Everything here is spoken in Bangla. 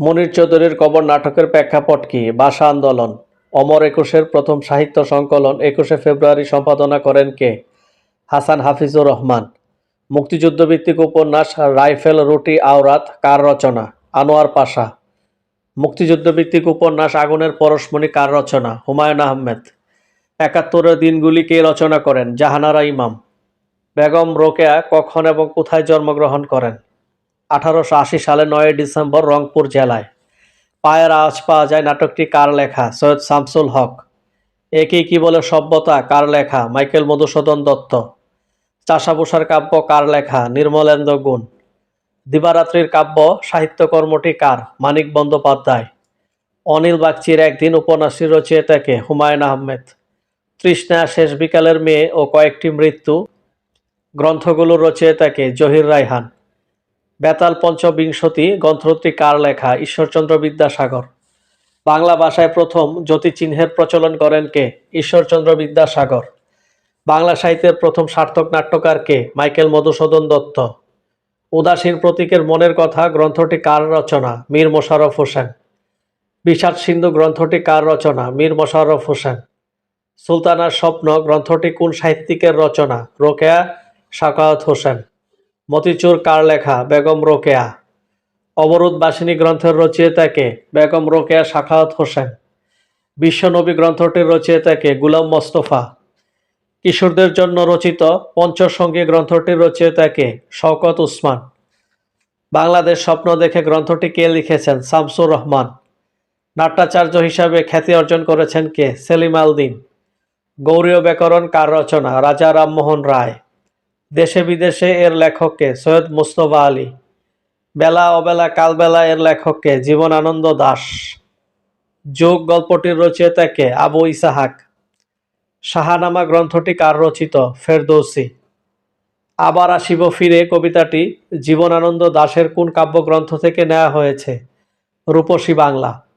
মনির চৌধুরীর কবর নাটকের প্রেক্ষাপট কি? ভাষা আন্দোলন। অমর একুশের প্রথম সাহিত্য সংকলন একুশে ফেব্রুয়ারি সম্পাদনা করেন কে? হাসান হাফিজুর রহমান। মুক্তিযুদ্ধভিত্তিক উপন্যাস রাইফেল, রুটি, আওরাত, কার রচনা? আনোয়ার পাশা। মুক্তিযুদ্ধভিত্তিক উপন্যাস আগুনের পরশমণি, কার রচনা? হুমায়ুন আহমেদ। একাত্তরের দিনগুলি কে রচনা করেন? জাহানারা ইমাম। বেগম রোকেয়া কখন এবং কোথায় জন্মগ্রহণ করেন? আঠারোশো আশি সালে নয় ডিসেম্বর রংপুর জেলায়। পায়ের আওয়াজ পাওয়া যায় নাটকটি কার লেখা? সৈয়দ শামসুল হক। একে কি বলে সভ্যতা? কার লেখা? মাইকেল মধুসূদন দত্ত। চাষাভূষার কাব্য কার লেখা? নির্মলেন্দ্র গুণ। দিবারাত্রির কাব্য, সাহিত্যকর্মটি কার? মানিক বন্দ্যোপাধ্যায়। অনিল বাগচির একদিন উপন্যাসটি রচয়িতাকে হুমায়ুন আহমেদ। তৃষ্ণা শেষ বিকালের মেয়ে ও কয়েকটি মৃত্যু। গ্রন্থগুলোর রচয়িতাকে জহির রায়হান। বেতাল পঞ্চবিংশতি গ্রন্থটি কার লেখা ঈশ্বরচন্দ্র বিদ্যাসাগর। বাংলা ভাষায় প্রথম জ্যোতিচিহ্নের প্রচলন করেন কে? ঈশ্বরচন্দ্র বিদ্যাসাগর। বাংলা সাহিত্যের প্রথম সার্থক নাট্যকার কে? মাইকেল মধুসূদন দত্ত। উদাসীন প্রতীকের মনের কথা গ্রন্থটি কার রচনা? মীর মোশাররফ হোসেন। বিষাদ সিন্ধু গ্রন্থটি কার রচনা? মীর মোশাররফ হোসেন। সুলতানার স্বপ্ন গ্রন্থটি কোন সাহিত্যিকের রচনা? রোকেয়া সাকাওয়াত হোসেন। মতিচুর কার লেখা, বেগম রোকেয়া। অবরোধ বাসিনী গ্রন্থের রচয়িতাকে বেগম রোকেয়া সাখাওয়াত হোসেন। বিশ্বনবী গ্রন্থটির রচয়িতাকে গুলাম মোস্তফা। কিশোরদের জন্য রচিত পঞ্চসঙ্গী গ্রন্থটির রচয়িতাকে শওকত উসমান। বাংলাদেশ স্বপ্ন দেখে গ্রন্থটি কে লিখেছেন? শামসুর রহমান। নাট্যাচার্য হিসাবে খ্যাতি অর্জন করেছেন কে? সেলিম আলদিন। গৌরীয় ব্যাকরণ কার রচনা? রাজা রামমোহন রায়। দেশে বিদেশে এর লেখককে, সৈয়দ মুস্তফা আলী। বেলা অবেলা কালবেলা এর লেখককে, জীবনানন্দ দাস। যোগ গল্পটির রচয়িতাকে আবু ইসাহাক। শাহানামা গ্রন্থটি কার রচিত? ফেরদৌসি। আবার আসিব ফিরে কবিতাটি, জীবনানন্দ দাশের কোন কাব্যগ্রন্থ থেকে নেওয়া হয়েছে? রূপসী বাংলা।